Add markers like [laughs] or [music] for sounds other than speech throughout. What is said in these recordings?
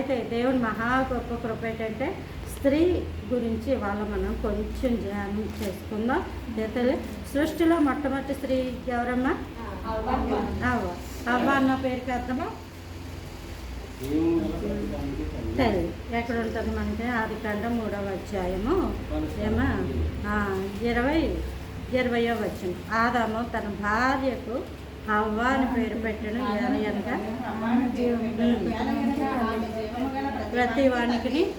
అయితే దేవుని మహా గొప్ప కృప ఏంటంటే స్త్రీ గురించి వాళ్ళ మనం కొంచెం ధ్యానం చేసుకుందాం. అయితే సృష్టిలో మొట్టమొదటి స్త్రీ ఎవరమ్మా? అవ్వ అవ్వ అన్న పేరుకి అర్థమా తల్లి. ఎక్కడ ఉంటుంది మనకి? ఆది కాండం మూడవ అధ్యాయము. ఏమా? ఇరవై ఇరవయో వచ్చిన ఆదాము తన భార్యకు హవ్వ అని పేరు పెట్టడం అనగా ప్రతి వానికి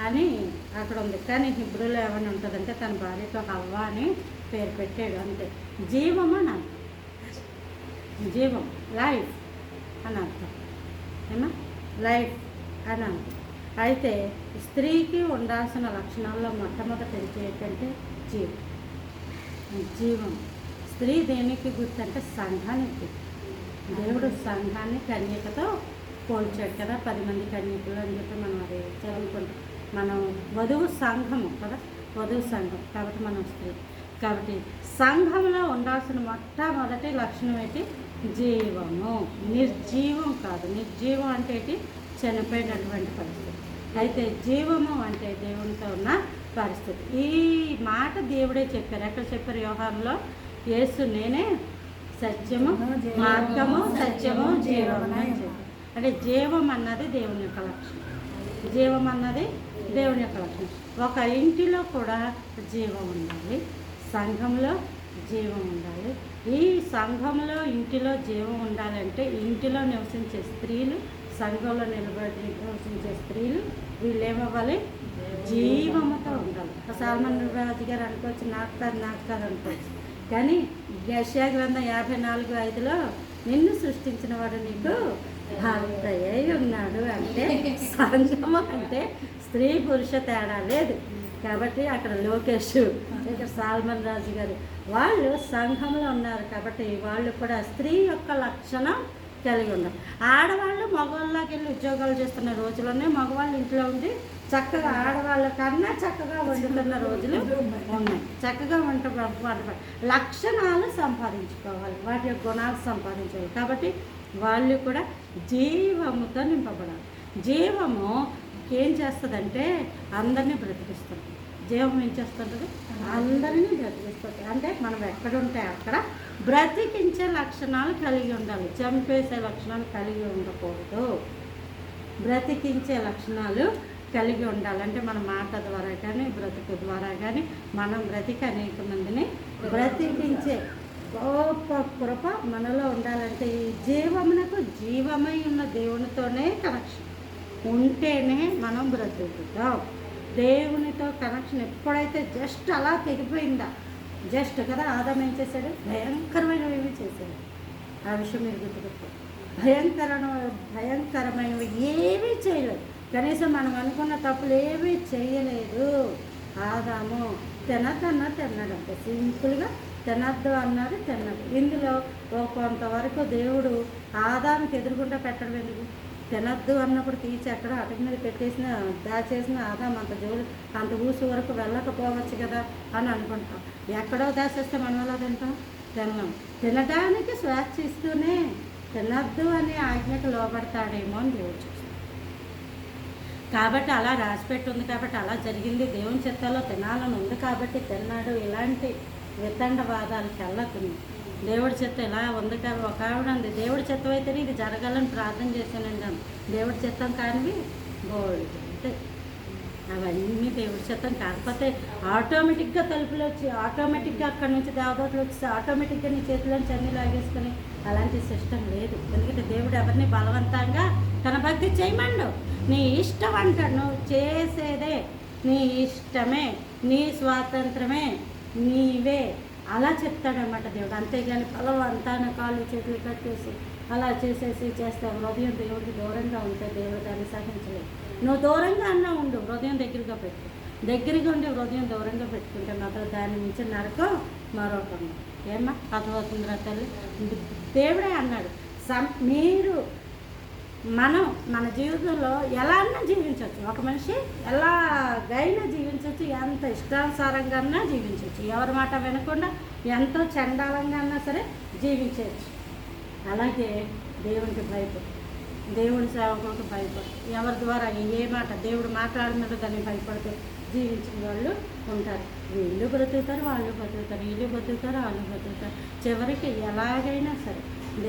అని అక్కడ ఉంది. కానీ హిబ్రూలో ఏమైనా ఉంటుందంటే తన భార్యతో హవ్వ అని పేరు పెట్టాడు అంతే. జీవం అని అర్థం. జీవం లైఫ్ అని అర్థం. ఏమా? లైఫ్ అని అర్థం. అయితే స్త్రీకి ఉండాల్సిన లక్షణాల్లో మొట్టమొదటి ఏంటంటే జీవం. జీవం. స్త్రీ దేనికి గుర్తు అంటే సంఘానికి. దేవుడు సంఘాన్ని కన్యకతో పోల్చాడు కదా పది మంది కన్యకులు అని చెప్పి మనం అది చదువుకుంటాం. మనం వధువు సంఘము కదా వధువు సంఘం కాబట్టి మనం స్త్రీ. కాబట్టి సంఘంలో ఉండాల్సిన మొట్టమొదటి లక్షణం ఏంటి? జీవము. నిర్జీవం కాదు. నిర్జీవం అంటే ఏంటి? చనిపోయినటువంటి పరిస్థితి. అయితే జీవము అంటే దేవునితో ఉన్న పరిస్థితి. ఈ మాట దేవుడే చెప్పారు. ఎక్కడ చెప్పారు వ్యవహారంలో యేసు నేనే సత్యము మార్గము సత్యము జీవము అంటే జీవం అన్నది దేవుని యొక్క లక్షణం. జీవం అన్నది దేవుని యొక్క లక్షణం. ఒక ఇంటిలో కూడా జీవం ఉండాలి సంఘంలో జీవం ఉండాలి. ఈ సంఘంలో ఇంటిలో జీవం ఉండాలంటే ఇంటిలో నివసించే స్త్రీలు సంఘంలో నిలబడి నివసించే స్త్రీలు వీళ్ళు ఏమవ్వాలి జీవముతో ఉండాలి. సాల్మన్ రాజు గారు అనుకోవచ్చు నాకు కాదు నాకు కాదు అనుకోవచ్చు. కానీ యశా గ్రంథం యాభై నాలుగు ఐదులో నిన్ను సృష్టించిన వాడు నీకు భర్త ఉన్నాడు అంటే సంఘము అంటే స్త్రీ పురుష తేడా లేదు. కాబట్టి అక్కడ లోకేష్ ఇక్కడ సాల్మన్ రాజు గారు వాళ్ళు సంఘంలో ఉన్నారు కాబట్టి వాళ్ళు కూడా స్త్రీ యొక్క లక్షణం కలిగి ఉన్నారు. ఆడవాళ్ళు మగవాళ్ళకి వెళ్ళి ఉద్యోగాలు చేస్తున్న రోజుల్లోనే మగవాళ్ళు ఇంట్లో ఉండి చక్కగా ఆడవాళ్ళ కన్నా చక్కగా వండుతున్న రోజులు ఉన్నాయి. చక్కగా వంట వంట లక్షణాలు సంపాదించుకోవాలి. వాటి యొక్క గుణాలు సంపాదించాలి. కాబట్టి వాళ్ళు కూడా జీవముతో నింపబడాలి. జీవము ఏం చేస్తుందంటే అందరినీ బ్రతికిస్తుంది. జీవం ఏం చేస్తుంటుంది? అందరినీ బ్రతికిస్తుంది. అంటే మనం ఎక్కడుంటే అక్కడ బ్రతికించే లక్షణాలు కలిగి ఉండాలి చంపేసే లక్షణాలు కలిగి ఉండకూడదు. బ్రతికించే లక్షణాలు కలిగి ఉండాలంటే మన మాట ద్వారా కానీ బ్రతుకు ద్వారా కానీ మనం బ్రతికి అనేక మందిని బ్రతికించే గొప్ప కృప మనలో ఉండాలంటే ఈ జీవమునకు జీవమై ఉన్న దేవునితోనే కనెక్షన్ ఉంటేనే మనం బ్రతుకుతాం. దేవునితో కనెక్షన్ ఎప్పుడైతే జస్ట్ అలా తెగిపోయిందా జస్ట్ కదా ఆదాం ఏం చేశాడు? భయంకరమైనవి చేశాడు. ఆ విషయం మీరు గుర్తుపెట్టు భయంకరమైన భయంకరమైనవి ఏమీ చేయలేదు. కనీసం మనం అనుకున్న తప్పులు ఏమీ చేయలేదు. ఆదాము తినదన్న తిన్నాడంటే సింపుల్గా తినద్దు అన్నాడు తిన్నాడు. ఇందులో ఓ కొంతవరకు దేవుడు ఆదానికి ఎదురుకుండా పెట్టడం ఎందుకు? తినద్దు అన్నప్పుడు తీసి ఎక్కడ అటక మీద పెట్టేసిన దాచేసిన ఆదాం అంత జోలు అంత ఊసు వరకు వెళ్ళకపోవచ్చు కదా అని అనుకుంటాం. ఎక్కడో దాచేస్తే మనం ఎలా తింటాం? తిన్నాం తినడానికి స్వేచ్ఛ ఇస్తూనే తినద్దు అనే ఆజ్ఞకు లోపడతాడేమో అని దేవుడు కాబట్టి అలా రాసిపెట్టి ఉంది కాబట్టి అలా జరిగింది. దేవుని చిత్తాలో తినాలని ఉంది కాబట్టి తిన్నాడు. ఇలాంటి వితండవాదాలకు వెళ్ళకుండా దేవుడి చెత్త ఇలా ఉంది కాదు ఒక ఆవిడ ఉంది దేవుడి చెత్త అయితేనే ఇది జరగాలని ప్రార్థన చేశానండి అన్న దేవుడి చెత్తం కానివి బోల్డ్ అంటే అవన్నీ దేవుడి చెత్తం కాకపోతే ఆటోమేటిక్గా తలుపులు వచ్చి ఆటోమేటిక్గా అక్కడి నుంచి దేవదూతలు వచ్చి ఆటోమేటిక్గా నీ చేతిలోంచి అన్ని లాగేసుకుని అలాంటి సిస్టమ్ లేదు. ఎందుకంటే దేవుడు ఎవరిని బలవంతంగా తన భక్తి చేయమండు. నీ ఇష్టం అంటాడు నువ్వు చేసేదే. నీ ఇష్టమే నీ స్వాతంత్రమే నీవే. అలా చెప్తాడనమాట దేవుడు. అంతేగాని బలవంతాన కాళ్ళు చేతులు కట్టేసి అలా చేసేసి చేస్తే హృదయం దేవుడికి దూరంగా ఉంటే దేవుడు దాన్ని సహించలేదు నువ్వు దూరంగా అన్నా ఉండు హృదయం దగ్గరగా పెట్టు. దగ్గరగా ఉండి హృదయం దూరంగా పెట్టుకుంటే మాత్రం దాని నుంచి నరకం మరొకటి ఏమ్మా? అర్థమవుతుందిరా తల్లి? దేవుడే అన్నాడు సం మీరు మనం మన జీవితంలో ఎలా అన్నా జీవించవచ్చు ఒక మనిషి ఎలాగైనా జీవించవచ్చు ఎంత ఇష్టానుసారంగా జీవించవచ్చు ఎవరి మాట వినకుండా ఎంతో చండాలంగా అన్నా సరే జీవించవచ్చు అలాగే దేవునికి భయపడు. దేవుడి సేవకులకు భయపడు. ఎవరి ద్వారా ఏ మాట దేవుడు మాట్లాడినట్టు దాన్ని భయపడుతూ జీవించిన వాళ్ళు ఉంటారు. వీళ్ళు బ్రతుకుతారు వాళ్ళు బ్రతుకుతారు. వీళ్ళు బ్రతుకుతారు వాళ్ళు బ్రతుకుతారు. చివరికి ఎలాగైనా సరే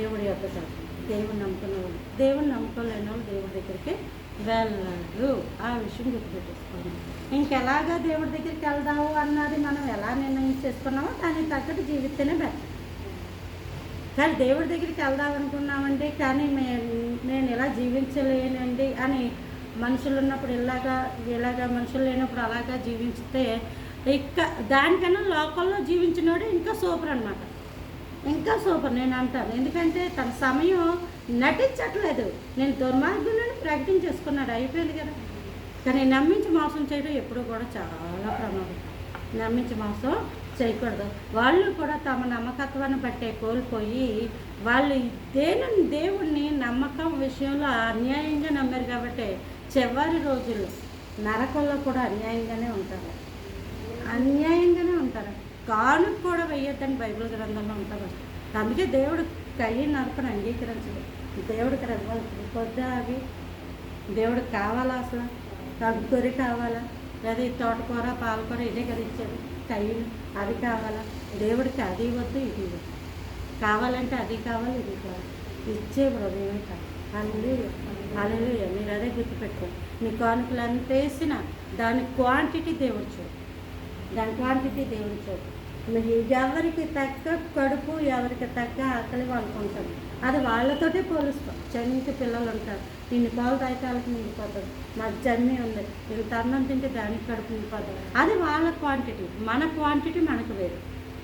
దేవుడి యొక్క తరపు దేవుని నమ్ముకునే వాళ్ళు. దేవుని నమ్ముకోలేని వాళ్ళు దేవుడి దగ్గరికి వెళ్ళరు. ఆ విషయం గుర్తుపెట్టేసుకోండి ఇంకెలాగా దేవుడి దగ్గరికి వెళ్దాము అన్నది మనం ఎలా నిర్ణయం చేసుకున్నామో దానికి తగ్గట్టు జీవిస్తేనే బెటర్ కానీ దేవుడి దగ్గరికి వెళ్దాం అనుకున్నామండి కానీ మే నేను ఇలా జీవించలేనండి అని మనుషులు ఉన్నప్పుడు ఇలాగా ఇలాగా మనుషులు లేనప్పుడు అలాగా జీవించితే ఇంకా దానికన్నా లోకల్లో జీవించినోడు ఇంకా సూపర్ అనమాట ఇంకా సూపర్ నేను అంటాను. ఎందుకంటే తన సమయం నటించట్లేదు. నేను దుర్మార్గులను ప్రకటించేసుకున్నాడు అయిపోయింది కదా. కానీ నమ్మించి మోసం చేయడం ఎప్పుడూ కూడా చాలా ప్రమాదం. నమ్మించి మోసం చేయకూడదు. వాళ్ళు కూడా తమ నమ్మకత్వాన్ని బట్టే కోల్పోయి వాళ్ళు దేని దేవుణ్ణి నమ్మకం విషయంలో అన్యాయంగా నమ్మారు కాబట్టి చివరి రోజులు నరకంలో కూడా అన్యాయంగానే ఉంటారు. అన్యాయంగానే ఉంటారు. కానుక కూడా వెయ్యొద్దని బైబిల్ గ్రంథంలో ఉంటారు అందుకే దేవుడు కయ్యి నరకను అంగీకరించదు దేవుడికి పొద్దు అవి? దేవుడికి కావాలా అసలు? నాకు కావాలా? లేదా ఈ తోటకూర పాలకూర ఇదే కదా ఇచ్చాడు కయ్యలు అవి కావాలా? దేవుడికి అది వద్దు ఇది వద్దు. కావాలంటే అది కావాలి ఇది కావాలి. ఇచ్చే హృదయమే కాదు. అల్లు అల్లు మీరు అదే గుర్తుపెట్టుకో నీ కానుకలు ఎంత వేసినా దాని క్వాంటిటీ దేవుడు చూడు. దాని క్వాంటిటీ దేవుడు చూడు. మరి ఎవరికి తగ్గ కడుపు ఎవరికి తగ్గ ఆకలి వాళ్ళకుంటుంది అది వాళ్ళతోటే పోలుస్తాం. చనికి పిల్లలు ఉంటారు. ఇన్ని పాలు తాయితాలకు నిండిపోతుంది నాకు జర్నీ ఉంది. ఇంత అన్నం తింటే దానికి కడుపు నిండిపోతుంది అది వాళ్ళ క్వాంటిటీ మన క్వాంటిటీ మనకు వేరు.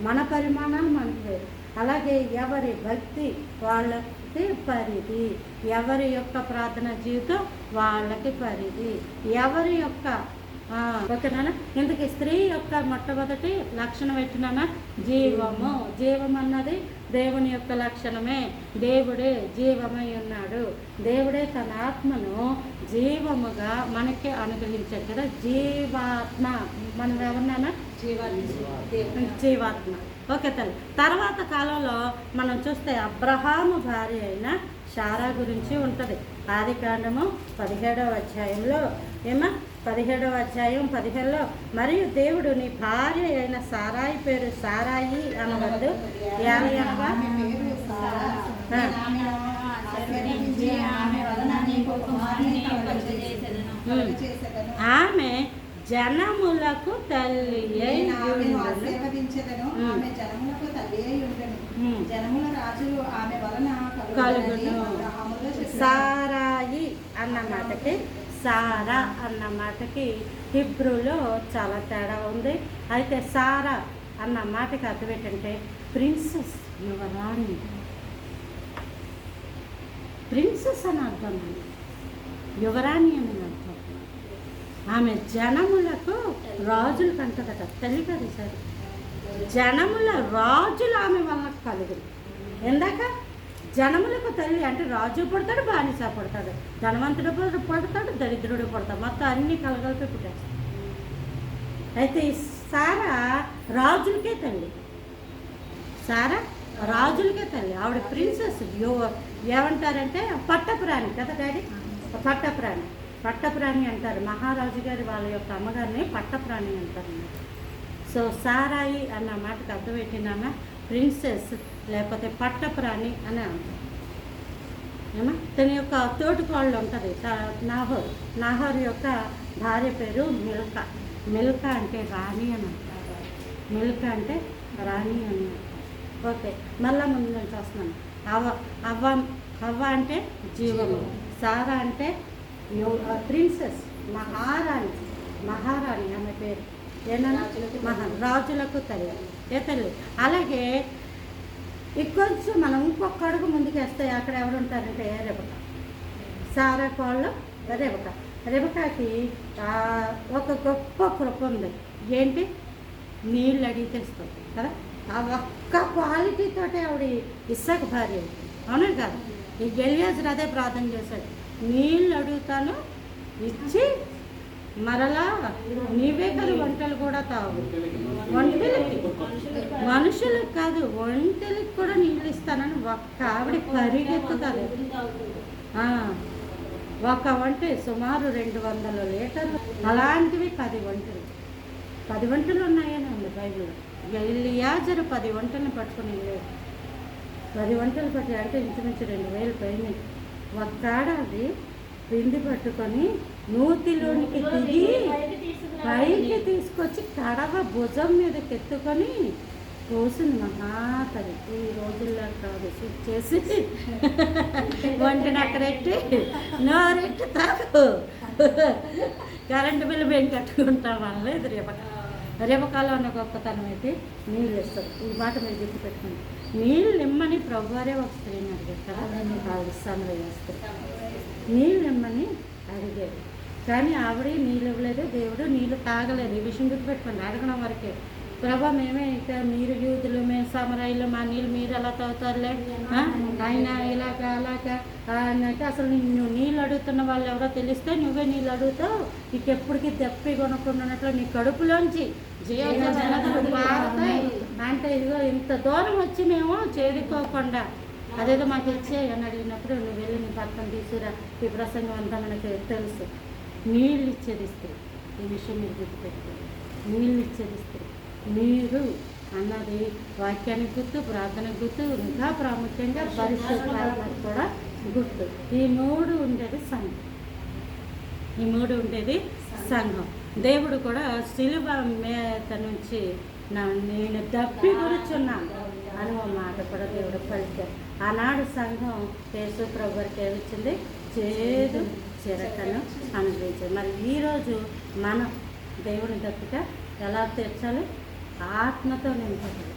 మన పరిమాణాలు మనకు వేరు. అలాగే ఎవరి భక్తి వాళ్ళకి పరిధి. ఎవరి యొక్క ప్రార్థన జీవితం వాళ్ళకి పరిధి. ఎవరి యొక్క ఓకేనా ఇందుకు స్త్రీ యొక్క మొట్టమొదటి లక్షణం పెట్టినానా జీవము. జీవం అన్నది దేవుని యొక్క లక్షణమే. దేవుడే జీవమై ఉన్నాడు. దేవుడే తన ఆత్మను జీవముగా మనకి అనుగ్రహించాడు కదా. జీవాత్మ. మనం ఎవరినైనా జీవాత్మ. ఓకే తల్లి. తర్వాత కాలంలో మనం చూస్తే అబ్రహాము భార్య అయిన షారా గురించి ఉంటుంది. ఆది కాండము పదిహేడవ అధ్యాయంలో. ఏమా పదిహేడవ అధ్యాయం పదిహేడులో మరియు దేవుడు నీ భార్య అయిన సారాయి పేరు సారాయి అనవద్దు ఆమె జనములకు తల్లి కలుగును. సారాయి అన్న మాటకి సారా అన్న మాటకి హిబ్రూలో చాలా తేడా ఉంది. అయితే సారా అన్న మాటకి అర్థం ఏంటంటే ప్రిన్సెస్ యువరాణి ప్రిన్సెస్ అని అర్థం అండి యువరాణి అని అర్థం. ఆమె జనములకు రాజులు కంటదట తల్లి కాదు జనముల రాజులు ఆమె వల్ల కలుగురు. ఎందాక జనములకు తల్లి అంటే రాజు పుడతాడు బానిస పుడతాడు. ధనవంతుడు పడతాడు పుడతాడు దరిద్రుడు పుడతాడు. మొత్తం అన్ని కలగలిపి పుట్టేస్తాడు. అయితే ఈ సారా రాజులకే తల్లి. సారా రాజులకే తల్లి. ఆవిడ ప్రిన్సెస్. యో ఏమంటారంటే పట్టపురాణి కదా డాడీ? పట్టపురాణి. పట్టపురాణి అంటారు. మహారాజు గారి వాళ్ళ యొక్క అమ్మగారిని పట్టపురాణి అంటారు. సో సారాయి అన్న మాటకు అర్థం పెట్టినామా ప్రిన్సెస్ లేకపోతే పట్టపురాణి అని అంటారు ఏమా? తన యొక్క తోటికోళ్ళు ఉంటుంది నాహోర్. నాహోర్ యొక్క భార్య పేరు మిల్కా. మిల్కా అంటే రాణి అని అంటారు. మిల్కా అంటే రాణి అని. ఓకే మళ్ళా ముందు నుంచి వస్తున్నాను అవ్వ అవ్వ అవ్వ అంటే జీవము. సారా అంటే ప్రిన్సెస్ మహారాణి. మహారాణి ఆమె పేరు. ఏమన్నా మహా రాజులకు తల్లి ఏ అలాగే ఇంకొంచెం మనం ఇంకొక అడుగు ముందుకు వేస్తే అక్కడ ఎవరు ఉంటారంటే రెబక సారా కోళ్ళు రెబక రెబకాకి ఒక గొప్ప కృప ఉంది. ఏంటి? నీళ్ళు అడిగితే కదా? ఆ ఒక్క క్వాలిటీతోటే ఆవిడ ఇస్సాకు భార్య అవును కాదు? ఈ గెలియాజులు అదే ప్రార్థన చేశాడు. నీళ్ళు అడుగుతాను ఇచ్చి మరలా నీవే కదా వంటలు కూడా తావు. వంటలకి. మనుషులకు కాదు ఒంటెలకి కూడా నీళ్ళు ఇస్తానని ఒక్క ఆవిడ పరిగెత్తుతుంది. ఒక వంట సుమారు రెండు వందల లీటర్లు అలాంటివి పది వంటలు. పది వంటలు ఉన్నాయని ఉంది బైబిల్లో ఎలియాజరు పది వంటలను పట్టుకుని వెళ్ళాడు. పది వంటలు పట్టి అంటే ఇంచుమించు రెండు వేలు పైన ఒక్కాడాది పిండి పట్టుకొని నూతిలోనికి దిగి పైకి తీసుకొచ్చి కడవ భుజం మీదకి ఎత్తుకొని పోసింది మహాతలి ఈ రోజుల్లో కాదు చేసి వంటని అక్కడెట్టి నోరెట్టి తాకు. కరెంటు బిల్లు మేము కట్టుకుంటాం అనలేదు రేపక. రేపకాలం ఉన్న గొప్పతనం అయితే నీళ్ళు ఇస్తారు ఈ మాట మీరు గుర్తుపెట్టుకోండి. నీళ్ళు ఇమ్మని ప్రభువారే ఒక స్త్రీని అడిగారు కదా ఆవిడ ఇస్తాను వేస్తారు నీళ్ళు ఇమ్మని అడిగారు కానీ ఆవిడ నీళ్ళు ఇవ్వలేదు దేవుడు నీళ్ళు తాగలేదు. ఈ విషయం గుర్తుపెట్టుకోండి అడగడం వరకే. ప్రభా మేమే ఇక మీరు యూదులు మేము సమరాయిలు మా నీళ్ళు మీరు ఎలా తాగుతారులే? ఆయన ఇలాగా అలాగా అంటే అసలు నిన్ను నీళ్ళు అడుగుతున్న వాళ్ళు ఎవరో తెలిస్తే నువ్వే నీళ్ళు అడుగుతావు. నీకు ఎప్పటికీ దప్పి కొనుక్కున్నట్లు నీ కడుపులోంచి అంటే ఇదిగో ఇంత దూరం వచ్చి మేము చేరుకోకుండా అదేదో మాకు ఇచ్చే అని అడిగినప్పుడు నువ్వు వెళ్ళి నీ పక్కన తీసుకురా ఈ ప్రసంగం అంతా మనకు తెలుసు. నీళ్ళు ఇచ్చేది స్త్రీ. ఈ విషయం మీరు గుర్తుపెట్టుకోండి. నీళ్ళు ఇచ్చేది స్త్రీ. నీరు అన్నది వాక్యానికి గుర్తు ప్రార్థనకు గుర్తు ఇంకా ప్రాముఖ్యంగా పరిశుభ్రాత్మకు కూడా గుర్తు. ఈ మూడు ఉండేది సంఘం. ఈ మూడు ఉండేది సంఘం. దేవుడు కూడా శిలువ మీద నుంచి నా నేను దప్పి కూర్చున్నాను. అని ఒక మాట కూడా దేవుడు పలికారు. ఆనాడు సంఘం యేసు ప్రభు గారికి ఏమిచ్చింది చేదు చిరకను అనుభవించింది మరి ఈరోజు మనం దేవుని దప్పిక ఎలా తీర్చాలి? ఆత్మతో నింపాలి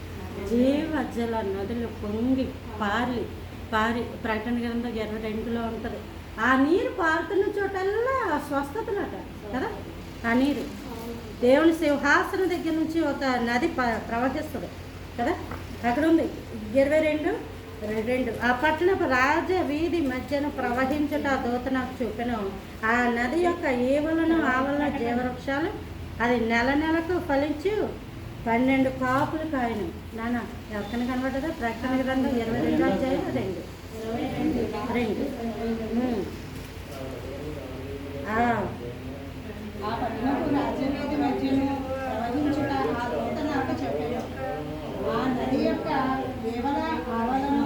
జీవజల నదులు పొంగి పారి పారి ప్రకటన గ్రంథం ఇరవై రెండులో ఉంటుంది. ఆ నీరు పారుతున్న చోటల్లా స్వస్థతలట కదా? ఆ నీరు. దేవుని సింహాసనం దగ్గర నుంచి ఒక నది ప- ప్రవహిస్తుంది. కదా? అక్కడ ఉంది ఇరవై రెండు రెండు. ఆ పట్టణపు రాజ వీధి మధ్యన ప్రవహించుట దూత నాకు చూపెను ఆ నది యొక్క ఈవలను ఆవల జీవవృక్షాలు అది నెల నెలకు ఫలించు. పన్నెండు కాపులు కాయను నాన్న ఎక్కడ కనబడదా ప్రకటన గ్రంథం ఇరవై రెండు అధ్యాయం రెండు. రెండు ఉమ్. ఆ, ఆ పట్టణపు రాజ్యవేది మధ్యను ప్రవహించుట ఆ దూత నాకు చెప్పాడు ఆ నది యొక్క కేవల ఆవలను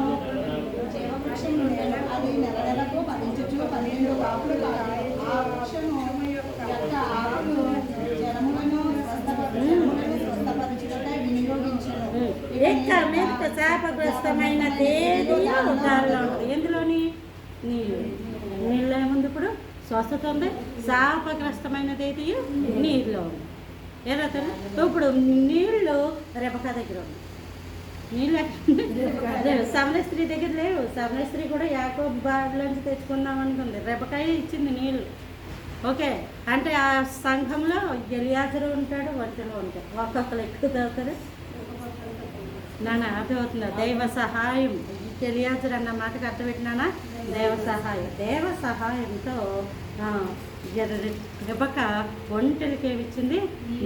జీవవృక్షం ఉండేను అది నెల నెలకు ఫలించుచు పన్నెండు కాపులు కాదు ఆ వృక్షము యొక్క ఆకులు జనములను స్వస్థప- జనములను స్వస్థపరచుటకై వినియోగించును ఉమ్. ఎక్క మెత్త శాపగ్రస్తమైన తేదీ దానిలో ఉంటుంది ఎందులోని? నీళ్ళు. నీళ్ళు ఏముంది ఇప్పుడు? స్వస్థత ఉంది. శాపగ్రస్తమైనది ఏది నీళ్ళలో ఉంది ఇప్పుడు నీళ్ళు రేపక దగ్గర ఉంది. నీళ్ళు ఎక్కడ సమల స్త్రీ దగ్గర లేవు. సమల స్త్రీ కూడా యాకో బాడలోంచి తెచ్చుకుందాం అనుకుంది. రేపకాయ ఇచ్చింది నీళ్ళు. ఓకే. అంటే ఆ సంఘంలో ఎలియాజరు ఉంటాడు వంటలు ఉంటాడు ఒక్కొక్కరు ఎక్కువ తాగుతారు. నాన్న అర్థమవుతుందా? దైవ సహాయం. తెలియాజరు అన్న మాటకు అర్థపెట్టినానా దైవ సహాయం. దేవ సహాయంతో రెబక ఒంటరికి ఏమి ఇచ్చింది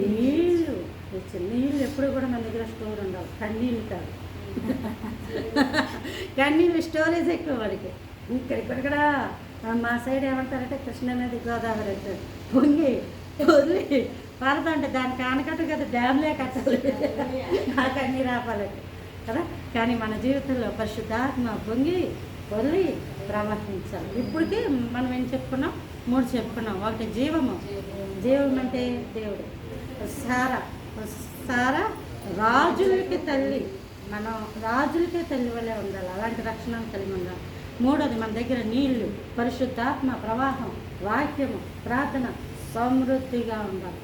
నీళ్ళు ఇచ్చింది నీళ్ళు ఎప్పుడు కూడా మన దగ్గర స్టోర్ ఉండవు. కన్నీళ్ళు కాదు [laughs] కన్నీళ్ళు స్టోరేజ్ ఎక్కువ వాడికి. ఇక్కడ ఇక్కడ మా సైడ్ ఏమంటారంటే కృష్ణానది గోదావరి అంటారు. పొంగి వదిలి పారదంటే దానికి ఆనకట్టు కదా డ్యామ్లే కట్టాలి. ఆ కన్నీరు ఆపాలంటే. కదా? కానీ మన జీవితంలో పరిశుద్ధాత్మ పొంగి వదిలి ప్రవర్తించాలి. ఇప్పటికీ మనం ఏం చెప్పుకున్నాం? మూడు చెప్పుకున్నాం. ఒకటి జీవము. జీవం అంటే దేవుడు. సారా సారా రాజులకి తల్లి. మనం రాజులకే తల్లి వల్లే ఉండాలి. అలాంటి రక్షణ కలిగి ఉండాలి. మూడోది మన దగ్గర నీళ్ళు. పరిశుద్ధాత్మ ప్రవాహం వాక్యము ప్రార్థన సమృద్ధిగా ఉండాలి.